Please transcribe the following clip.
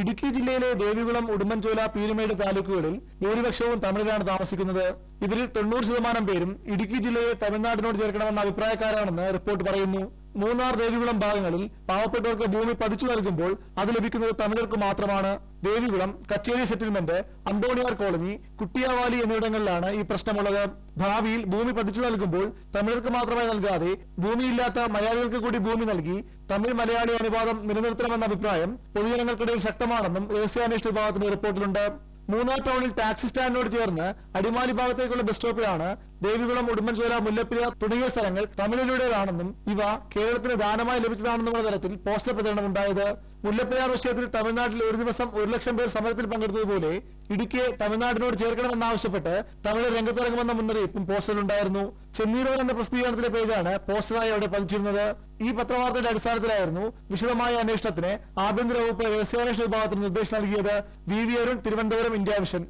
ഇടുക്കി ജില്ലയിലെ ദേവികുളം ഉടുമ്പൻചോല പീരുമേട് താലൂക്കുകളിൽ ഭൂരിപക്ഷവും തമിഴിലാണ് താമസിക്കുന്നത്. ഇതിൽ തൊണ്ണൂറ് ശതമാനം പേരും ഇടുക്കി ജില്ലയെ തമിഴ്നാടിനോട് ചേർക്കണമെന്ന അഭിപ്രായക്കാരാണെന്ന് റിപ്പോർട്ട് പറയുന്നു. മൂന്നാർ ദേവികുളം ഭാഗങ്ങളിൽ പാവപ്പെട്ടവർക്ക് ഭൂമി പതിച്ചു നൽകുമ്പോൾ അത് ലഭിക്കുന്നത് തമിഴർക്ക് മാത്രമാണ്. ദേവികുളം കച്ചേരി സെറ്റിൽമെന്റ് അന്തോണിയാർ കോളനി കുട്ടിയാവാലി എന്നിവിടങ്ങളിലാണ് ഈ പ്രശ്നമുള്ളത്. ഭാവിയിൽ ഭൂമി പതിച്ചു നൽകുമ്പോൾ തമിഴർക്ക് മാത്രമായി നൽകാതെ ഭൂമിയില്ലാത്ത മലയാളികൾക്ക് കൂടി ഭൂമി നൽകി തമിഴ് മലയാളി അനുപാതം നിലനിർത്തണമെന്ന അഭിപ്രായം പൊതുജനങ്ങൾക്കിടയിൽ ശക്തമാണെന്നും രഹസ്യാന്വേഷണ വിഭാഗത്തിന്റെ റിപ്പോർട്ടിലുണ്ട്. മൂന്നാർ ടൗണിൽ ടാക്സി സ്റ്റാൻഡിനോട് ചേർന്ന് അടിമാലി ഭാഗത്തേക്കുള്ള ബസ് സ്റ്റോപ്പിലാണ് ദേവികുളം ഉടുമ്പൻചോല മുല്ലപ്പിര തുടങ്ങിയ സ്ഥലങ്ങൾ തമിഴിലൂടേതാണെന്നും ഇവ കേരളത്തിന് ദാനമായി ലഭിച്ചതാണെന്നുമുള്ള തരത്തിൽ പോസ്റ്റർ പ്രചരണം ഉണ്ടായത്. മുല്ലപ്പെരിയാർ വിഷയത്തിൽ തമിഴ്നാട്ടിൽ ഒരു ദിവസം ഒരു ലക്ഷം പേർ സമരത്തിൽ പങ്കെടുത്തതുപോലെ ഇടുക്കിയെ തമിഴ്നാടിനോട് ചേർക്കണമെന്നാവശ്യപ്പെട്ട് തമിഴ് രംഗത്തിറങ്ങുമെന്ന മുന്നറിയിപ്പും പോസ്റ്ററിലുണ്ടായിരുന്നു ചെന്നീരവൻ എന്ന പ്രസിദ്ധീകരണത്തിലെ പേജാണ് പോസ്റ്ററായി അവിടെ പതിച്ചിരുന്നത്. ഈ പത്രവാർത്തയുടെ അടിസ്ഥാനത്തിലായിരുന്നു വിശദമായ അന്വേഷണത്തിന് ആഭ്യന്തര വകുപ്പ് രഹസ്യാന്വേഷണ വിഭാഗത്തിന് നിർദ്ദേശം നൽകിയത് V V Arun Thiruvananthapuram India vision.